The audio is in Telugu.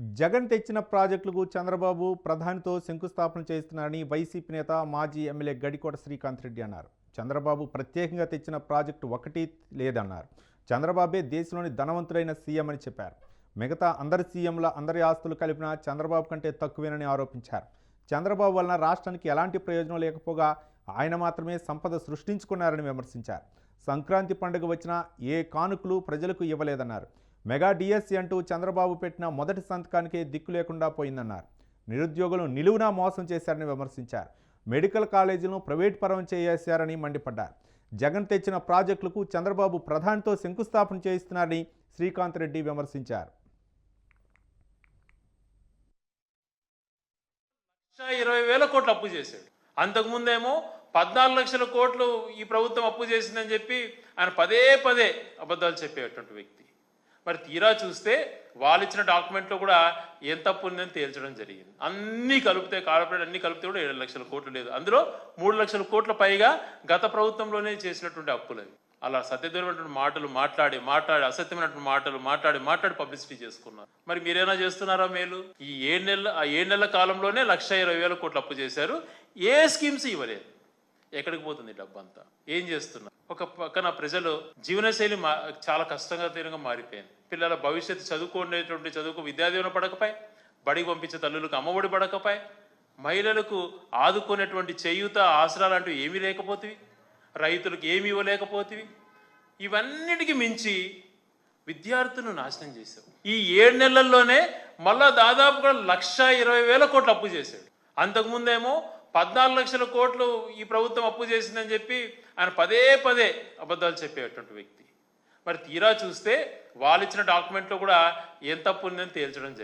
జగన్ తెచ్చిన ప్రాజెక్టులకు చంద్రబాబు ప్రధానితో శంకుస్థాపన చేస్తున్నారని వైసీపీ నేత మాజీ ఎమ్మెల్యే గడికోట శ్రీకాంత్ రెడ్డి అన్నారు. చంద్రబాబు ప్రత్యేకంగా తెచ్చిన ప్రాజెక్టు ఒకటి లేదన్నారు. చంద్రబాబే దేశంలోని ధనవంతుడైన సీఎం అని చెప్పారు. మిగతా అందరి సీఎంల అందరి ఆస్తులు కలిపిన చంద్రబాబు కంటే తక్కువేనని ఆరోపించారు. చంద్రబాబు వలన రాష్ట్రానికి ఎలాంటి ప్రయోజనం లేకపోగా ఆయన మాత్రమే సంపద సృష్టించుకున్నారని విమర్శించారు. సంక్రాంతి పండుగ వచ్చినా ఏ కానుకలు ప్రజలకు ఇవ్వలేదన్నారు. మెగా డిఎస్సి అంటూ చంద్రబాబు పెట్టిన మొదటి సంతకానికే దిక్కు లేకుండా పోయిందన్నారు. నిరుద్యోగులు నిలువునా మోసం చేశారని విమర్శించారు. మెడికల్ కాలేజీలను ప్రైవేట్ పరం చేశారని మండిపడ్డారు. జగన్ తెచ్చిన ప్రాజెక్టులకు చంద్రబాబు ప్రధానితో శంకుస్థాపన చేయిస్తున్నారని శ్రీకాంత్ రెడ్డి విమర్శించారు. ఇరవై వేల కోట్లు అప్పు చేశాడు. అంతకుముందేమో పద్నాలుగు లక్షల కోట్లు ఈ ప్రభుత్వం అప్పు చేసిందని చెప్పి ఆయన పదే పదే అబద్ధాలు చెప్పేటువంటి వ్యక్తి. మరి తీరా చూస్తే వాళ్ళు ఇచ్చిన డాక్యుమెంట్లో కూడా ఎంత తప్పు ఉందని తేల్చడం జరిగింది. అన్నీ కలిపితే కార్పొరేట్ అన్ని కలిపితే కూడా ఏడు లక్షల కోట్లు లేదు. అందులో మూడు లక్షల కోట్ల పైగా గత ప్రభుత్వంలోనే చేసినటువంటి అప్పులు అవి. అలా సత్యదూరమైనటువంటి మాటలు మాట్లాడి మాట్లాడి అసత్యమైనటువంటి మాటలు మాట్లాడి మాట్లాడి పబ్లిసిటీ చేసుకున్నారు. మరి మీరేనా చేస్తున్నారా మేలు? ఈ ఏడు నెలల ఆ ఏడు నెలల కాలంలోనే లక్ష ఇరవై వేల కోట్లు అప్పు చేశారు. ఏ స్కీమ్స్ ఇవ్వలేదు. ఎక్కడికి పోతుంది డబ్బు డబ్బంతా? ఏం చేస్తున్నా ఒక పక్కన ప్రజలు జీవనశైలి మా చాలా కష్టంగా తీరంగా మారిపోయింది. పిల్లల భవిష్యత్తు చదువుకునేటువంటి చదువుకు విద్యాదీవన పడకపై బడికి పంపించే తల్లులకు అమ్మఒడి పడకపై మహిళలకు ఆదుకునేటువంటి చేయూత ఆసరాలు లాంటివి ఏమీ లేకపోతే రైతులకు ఏమి ఇవ్వలేకపోతే ఇవన్నిటికి మించి విద్యార్థులను నాశనం చేశావు ఈ ఏడు నెలల్లోనే మళ్ళా దాదాపుగా లక్ష ఇరవై వేల కోట్లు అప్పు చేశాడు. అంతకుముందేమో పద్నాలుగు లక్షల కోట్లు ఈ ప్రభుత్వం అప్పు చేసిందని చెప్పి ఆయన పదే పదే అబద్ధాలు చెప్పేటువంటి వ్యక్తి. మరి తీరా చూస్తే వాళ్ళు ఇచ్చిన డాక్యుమెంట్లో కూడా ఎంత తప్పు ఉందని తేల్చడం జరిగింది.